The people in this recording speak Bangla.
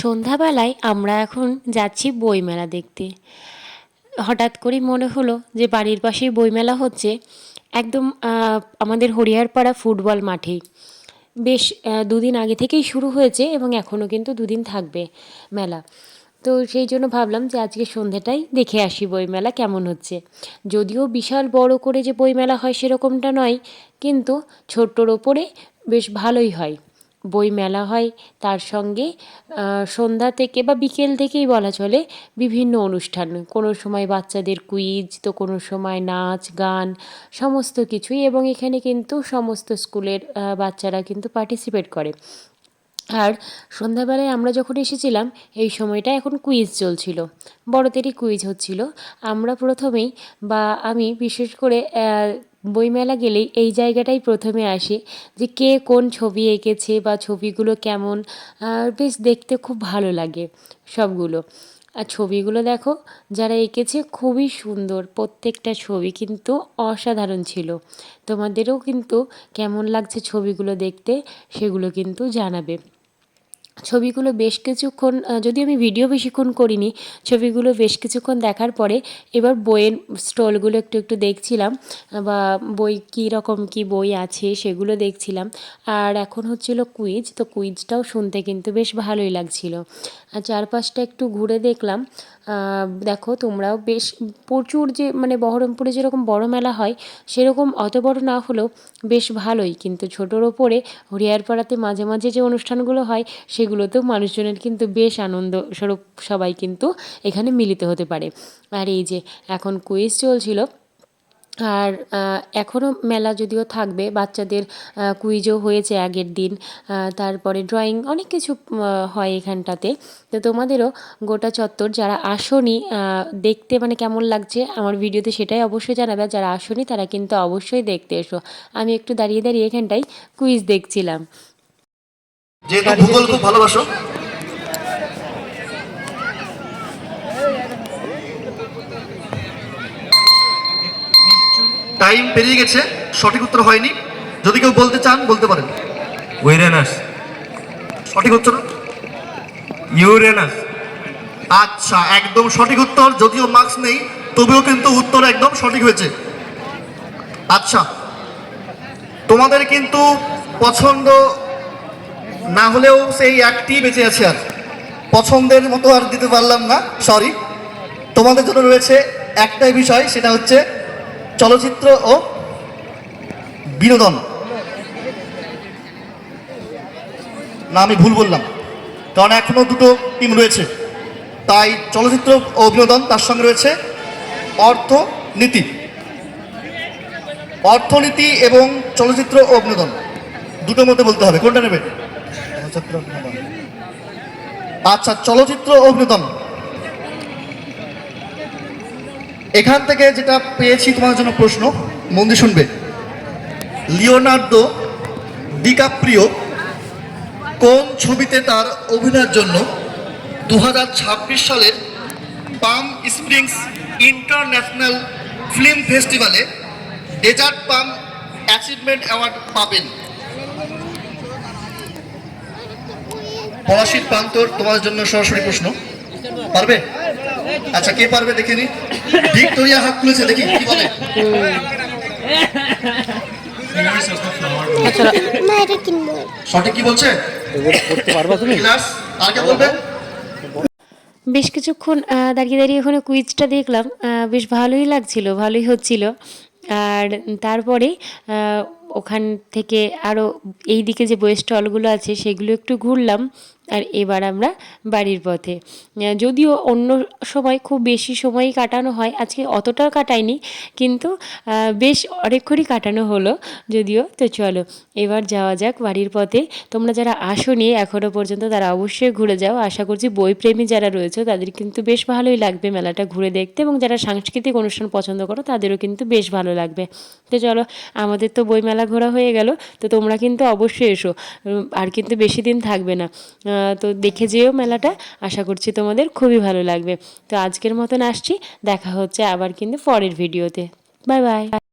সন্ধ্যাবেলায় আমরা এখন যাচ্ছি বইমেলা দেখতে। হঠাৎ করেই মনে হলো যে বাড়ির পাশেই বইমেলা হচ্ছে, একদম আমাদের হরিহরপাড়া ফুটবল মাঠেই বেশ দুদিন আগে থেকেই শুরু হয়েছে এবং এখনও কিন্তু দুদিন থাকবে মেলা। তো সেই জন্য ভাবলাম যে আজকে সন্ধ্যাটাই দেখে আসি বইমেলা কেমন হচ্ছে। যদিও বিশাল বড় করে যে বইমেলা হয় সেরকমটা নয়, কিন্তু ছোট্টর ওপরে বেশ ভালোই হয়। বই মেলা হয়। তার সঙ্গে সন্ধ্যা থেকে বা বিকেল থেকেই বলা চলে বিভিন্ন অনুষ্ঠান। কোনো সময় বাচ্চাদের কুইজ, তো কোনো সময় নাচ, গান, সমস্ত কিছুই। এবং এখানে কিন্তু সমস্ত স্কুলের বাচ্চারা কিন্তু পার্টিসিপেট করে। আর সন্ধ্যাবেলায় আমরা যখন এসেছিলাম, এই সময়টা এখন কুইজ চলছিল। বড়দেরই কুইজ হচ্ছিল। আমরা প্রথমেই বা আমি বিশেষ করে বইমেলা গেলেই এই জায়গাটাই প্রথমে আসে যে কে কোন ছবি এঁকেছে বা ছবিগুলো কেমন বেশ দেখতে খুব ভালো লাগে সবগুলো। আর ছবিগুলো দেখো, যারা এঁকেছে খুবই সুন্দর, প্রত্যেকটা ছবি কিন্তু অসাধারণ ছিল। তোমাদেরও কিন্তু কেমন লাগছে ছবিগুলো দেখতে, সেগুলো কিন্তু জানাবে। ছবিগুলো বেশ কিছুক্ষণ যদি আমি ভিডিও বেশিক্ষণ করিনি, ছবিগুলো বেশ কিছুক্ষণ দেখার পরে এবার বইয়ের স্টলগুলো একটু একটু দেখছিলাম, বা বই কী রকম, কী বই আছে সেগুলো দেখছিলাম। আর এখন হচ্ছিল কুইজ, তো কুইজটাও শুনতে কিন্তু বেশ ভালোই লাগছিল। আর চারপাশটা একটু ঘুরে দেখলাম দেখো তোমরাও বেশ প্রচুর যে মানে বহরমপুরে যেরকম বড় মেলা হয়, সেরকম অত বড় না হলেও বেশ ভালোই। কিন্তু ছোটোর ওপরে হরিয়ারপাড়াতে মাঝে মাঝে যে অনুষ্ঠানগুলো হয় সেগুলোতেও মানুষজনের কিন্তু বেশ আনন্দ স্বরূপ সবাই কিন্তু এখানে মিলিত হতে পারে। আর এই যে এখন কুইজ চলছিল, আর এখনও মেলা যদিও থাকবে, বাচ্চাদের কুইজও হয়েছে আগের দিন তারপরে ড্রয়িং অনেক কিছু হয় এখানটাতে। তো তোমাদেরও গোটা চত্বর যারা আসনি দেখতে মানে কেমন লাগছে আমার ভিডিওতে সেটাই অবশ্যই জানাবে। যারা আসনি তারা কিন্তু অবশ্যই দেখতে এসো। আমি একটু দাঁড়িয়ে দাঁড়িয়ে এখানটায় কুইজ দেখছিলাম। যেহেতু ভূগোল খুব ভালোবাসো। টাইম পেরিয়ে গেছে সঠিক উত্তর হয়নি। যদি কেউ বলতে চান বলতে পারেন। উইরেনাস সঠিক উত্তর? ইউরেনাস আচ্ছা একদম সঠিক উত্তর। যদিও মার্কস নেই তবুও কিন্তু উত্তর একদম সঠিক হয়েছে। আচ্ছা তোমাদের কিন্তু পছন্দ না হলেও সেই একটি বেঁচে আছে আর। পছন্দের মতো আর দিতে পারলাম না সরি তোমাদের জন্য রয়েছে একটাই বিষয়, সেটা হচ্ছে চলচ্চিত্র ও বিনোদন। না, আমি ভুল বললাম, কারণ এখনও দুটো টিম রয়েছে। তাই চলচ্চিত্র ও বিনোদন তার সঙ্গে রয়েছে অর্থনীতি। অর্থনীতি এবং চলচ্চিত্র ও বিনোদন। দুটোর মধ্যে বলতে হবে, কোনটা নেবে? চলচ্চিত্র আচ্ছা চলচ্চিত্র বিনোদন এখান থেকে যেটা পেয়েছি তোমার জন্য প্রশ্ন, মন দিয়ে শুনবে। লিওনার্দো ডিকাপ্রিও কোন ছবিতে তার অভিনয়ের জন্য দু হাজার ছাব্বিশ সালের পাম স্প্রিংস ইন্টারন্যাশনাল ফিল্ম ফেস্টিভ্যালে ডেজার্ট পাম অ্যাচিভমেন্ট অ্যাওয়ার্ড পাবেন? পলাশির প্রান্তর তোমার জন্য সরাসরি প্রশ্ন। পারবে? আচ্ছা কে পারবে দেখে নি? ভিক্টোরিয়া হাত তুলেছে দেখি কি বলে? কিনবো সঠিক কি বলছে? আর কে বলবে? বেশ কিছুক্ষণ আহ, দাঁড়িয়ে দাঁড়িয়ে ওখানে কুইজটা দেখলাম। আহ, বেশ ভালোই লাগছিল ভালোই হচ্ছিল। আর তারপরে আহ, ওখান থেকে আরও এই দিকে যে বইয়ের স্টলগুলো আছে সেগুলো একটু ঘুরলাম। আর এবার আমরা বাড়ির পথে। যদিও অন্য সময় খুব বেশি সময়ই কাটানো হয়, আজকে অতটা কাটাইনি, কিন্তু বেশ অনেকক্ষণই কাটানো হলো যদিও। তো চলো, এবার যাওয়া যাক বাড়ির পথে। তোমরা যারা আসোনি এখনও পর্যন্ত, তারা অবশ্যই ঘুরে যাও। আশা করছি বইপ্রেমী যারা রয়েছে, তাদের কিন্তু বেশ ভালোই লাগবে মেলাটা ঘুরে দেখতে এবং যারা সাংস্কৃতিক অনুষ্ঠান পছন্দ করো, তাদেরও কিন্তু বেশ ভালো লাগবে। তো চলো, আমাদের তো বই মেলা ঘোরা হয়ে গেল, তো তোমরা কিন্তু অবশ্যই এসো। আর কিন্তু বেশি দিন থাকবে না। তো দেখে যেও মেলাটা। আশা করছি তোমাদের খুবই ভালো লাগবে। তো আজকের মতন আসছি। দেখা হচ্ছে আবার কিন্তু পরের ভিডিওতে বাই বাই